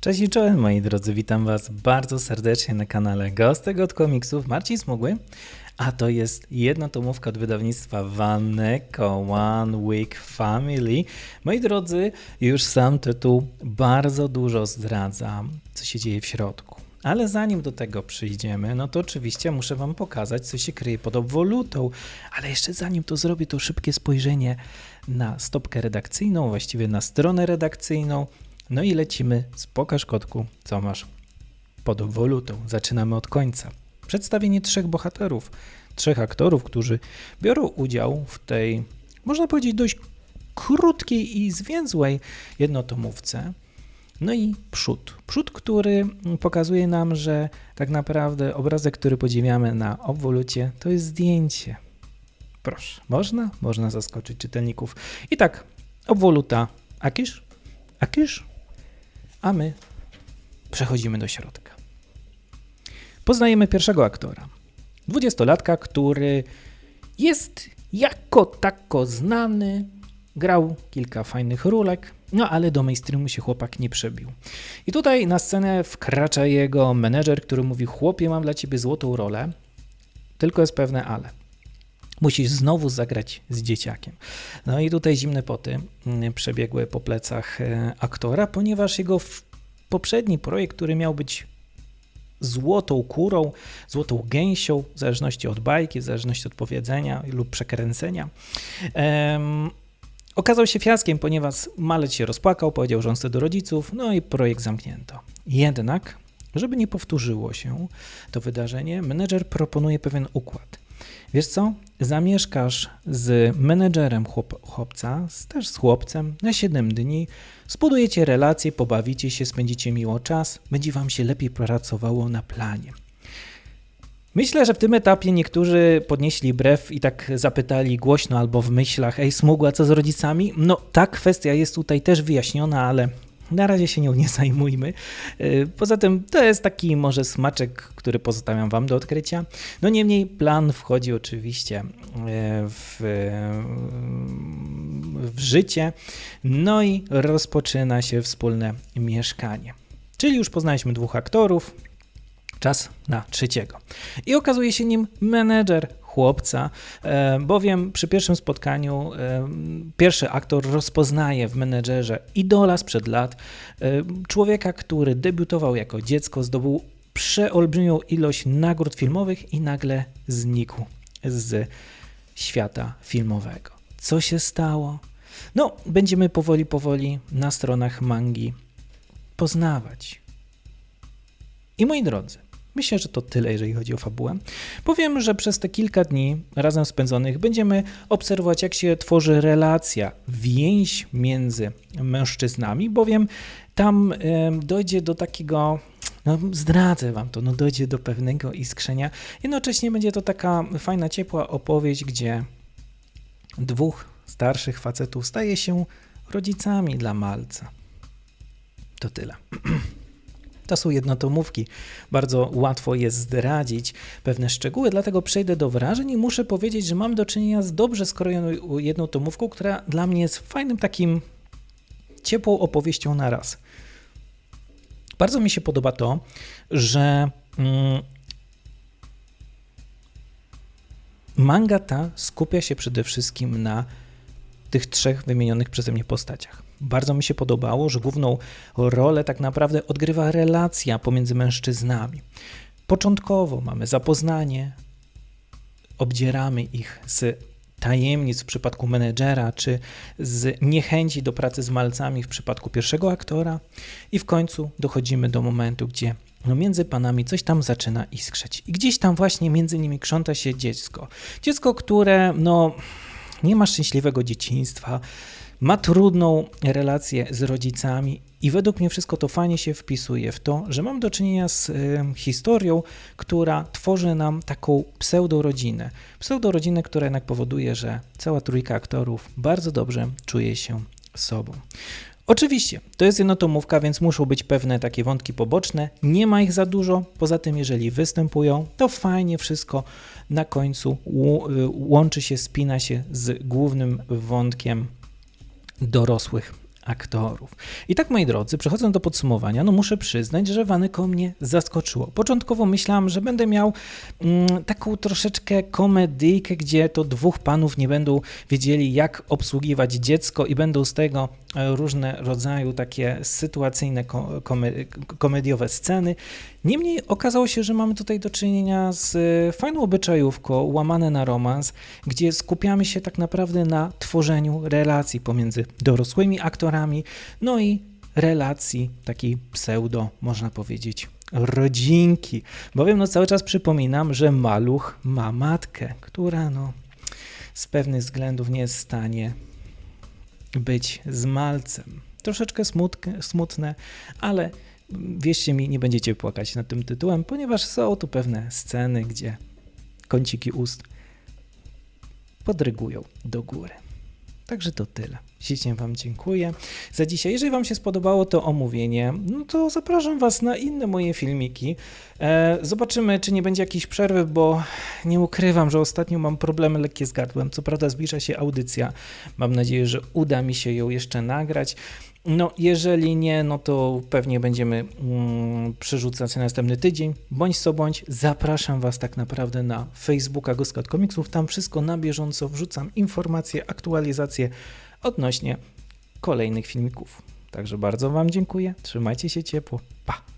Cześć i czołem moi drodzy, witam was bardzo serdecznie na kanale Gostek od komiksów, Marcin Smugły, a to jest jednotomówka od wydawnictwa Vaneko One Week Family. Moi drodzy, już sam tytuł bardzo dużo zdradza, co się dzieje w środku. Ale zanim do tego przyjdziemy, no to oczywiście muszę Wam pokazać, co się kryje pod obwolutą. Ale jeszcze zanim to zrobię, to szybkie spojrzenie na stopkę redakcyjną, właściwie na stronę redakcyjną. No i lecimy z pokaż kotku, co masz pod obwolutą. Zaczynamy od końca. Przedstawienie trzech bohaterów, trzech aktorów, którzy biorą udział w tej, można powiedzieć, dość krótkiej i zwięzłej jednotomówce. No i przód. Przód, który pokazuje nam, że tak naprawdę obrazek, który podziwiamy na obwolucie, to jest zdjęcie. Proszę, można? Można zaskoczyć czytelników. I tak, obwoluta, akisz, akisz, a my przechodzimy do środka. Poznajemy pierwszego aktora. Dwudziestolatka, który jest jako tako znany, grał kilka fajnych rólek, no ale do mainstreamu się chłopak nie przebił. I tutaj na scenę wkracza jego menedżer, który mówi: Chłopie, mam dla ciebie złotą rolę, tylko jest pewne ale. Musisz znowu zagrać z dzieciakiem. No i tutaj zimne poty mm, przebiegły po plecach e, aktora, ponieważ jego poprzedni projekt, który miał być złotą kurą, złotą gęsią, w zależności od bajki, w zależności od powiedzenia lub przekręcenia, okazał się fiaskiem, ponieważ malec się rozpłakał, powiedział, że on chce do rodziców, no i projekt zamknięto. Jednak, żeby nie powtórzyło się to wydarzenie, menedżer proponuje pewien układ. Wiesz co? Zamieszkasz z menedżerem chłop, chłopca, z, też z chłopcem na 7 dni, zbudujecie relacje, pobawicie się, spędzicie miło czas, będzie wam się lepiej pracowało na planie. Myślę, że w tym etapie niektórzy podnieśli brew i tak zapytali głośno albo w myślach, ej smugła, co z rodzicami? No ta kwestia jest tutaj też wyjaśniona, ale na razie się nią nie zajmujmy. Yy, Poza tym to jest taki może smaczek, który pozostawiam wam do odkrycia. No niemniej plan wchodzi oczywiście yy, w, w życie, no i rozpoczyna się wspólne mieszkanie. Czyli już poznaliśmy dwóch aktorów, czas na trzeciego. I okazuje się nim menedżer chłopca, e, bowiem przy pierwszym spotkaniu e, pierwszy aktor rozpoznaje w menedżerze idola sprzed lat, e, człowieka, który debiutował jako dziecko, zdobył przeolbrzymią ilość nagród filmowych i nagle znikł z świata filmowego. Co się stało? No, będziemy powoli, powoli na stronach mangi poznawać. I moi drodzy, myślę, że to tyle, jeżeli chodzi o fabułę. Powiem, że przez te kilka dni razem spędzonych będziemy obserwować, jak się tworzy relacja, więź między mężczyznami, bowiem tam dojdzie do takiego. No, zdradzę wam to, no dojdzie do pewnego iskrzenia. Jednocześnie będzie to taka fajna, ciepła opowieść, gdzie dwóch starszych facetów staje się rodzicami dla malca. To tyle. To są jednotomówki. Bardzo łatwo jest zdradzić pewne szczegóły, dlatego przejdę do wrażeń i muszę powiedzieć, że mam do czynienia z dobrze skrojoną jednotomówką, która dla mnie jest fajnym takim ciepłą opowieścią na raz. Bardzo mi się podoba to, że mm, manga ta skupia się przede wszystkim na tych trzech wymienionych przeze mnie postaciach. Bardzo mi się podobało, że główną rolę tak naprawdę odgrywa relacja pomiędzy mężczyznami. Początkowo mamy zapoznanie, obdzieramy ich z tajemnic w przypadku menedżera, czy z niechęci do pracy z malcami w przypadku pierwszego aktora, i w końcu dochodzimy do momentu, gdzie no między panami coś tam zaczyna iskrzeć. I gdzieś tam właśnie między nimi krząta się dziecko. Dziecko, które no nie ma szczęśliwego dzieciństwa, ma trudną relację z rodzicami i według mnie wszystko to fajnie się wpisuje w to, że mam do czynienia z y, historią, która tworzy nam taką pseudorodzinę. Pseudorodzinę, która jednak powoduje, że cała trójka aktorów bardzo dobrze czuje się sobą. Oczywiście, to jest jednotomówka, więc muszą być pewne takie wątki poboczne. Nie ma ich za dużo. Poza tym, jeżeli występują, to fajnie wszystko na końcu y, łączy się, spina się z głównym wątkiem dorosłych aktorów. I tak, moi drodzy, przechodząc do podsumowania, no muszę przyznać, że Waneko mnie zaskoczyło. Początkowo myślałam, że będę miał mm, taką troszeczkę komedyjkę, gdzie to dwóch panów nie będą wiedzieli, jak obsługiwać dziecko i będą z tego różne rodzaju takie sytuacyjne, ko- kome- komediowe sceny. Niemniej okazało się, że mamy tutaj do czynienia z e, fajną obyczajówką, łamane na romans, gdzie skupiamy się tak naprawdę na tworzeniu relacji pomiędzy dorosłymi aktorami, no i relacji takiej pseudo, można powiedzieć, rodzinki. Bowiem no cały czas przypominam, że maluch ma matkę, która no z pewnych względów nie jest w stanie być z malcem. Troszeczkę smutne, smutne ale wierzcie mi, nie będziecie płakać nad tym tytułem, ponieważ są tu pewne sceny, gdzie kąciki ust podrygują do góry. Także to tyle. Ślicznie Wam dziękuję za dzisiaj. Jeżeli Wam się spodobało to omówienie, no to zapraszam Was na inne moje filmiki. E, zobaczymy, czy nie będzie jakiejś przerwy, bo nie ukrywam, że ostatnio mam problemy lekkie z gardłem. Co prawda zbliża się audycja. Mam nadzieję, że uda mi się ją jeszcze nagrać. No, jeżeli nie, no to pewnie będziemy mm, przerzucać na następny tydzień. Bądź co bądź, zapraszam Was tak naprawdę na Facebooka Goskat Komiksów. Tam wszystko na bieżąco wrzucam informacje, aktualizacje odnośnie kolejnych filmików. Także bardzo Wam dziękuję. Trzymajcie się ciepło. Pa!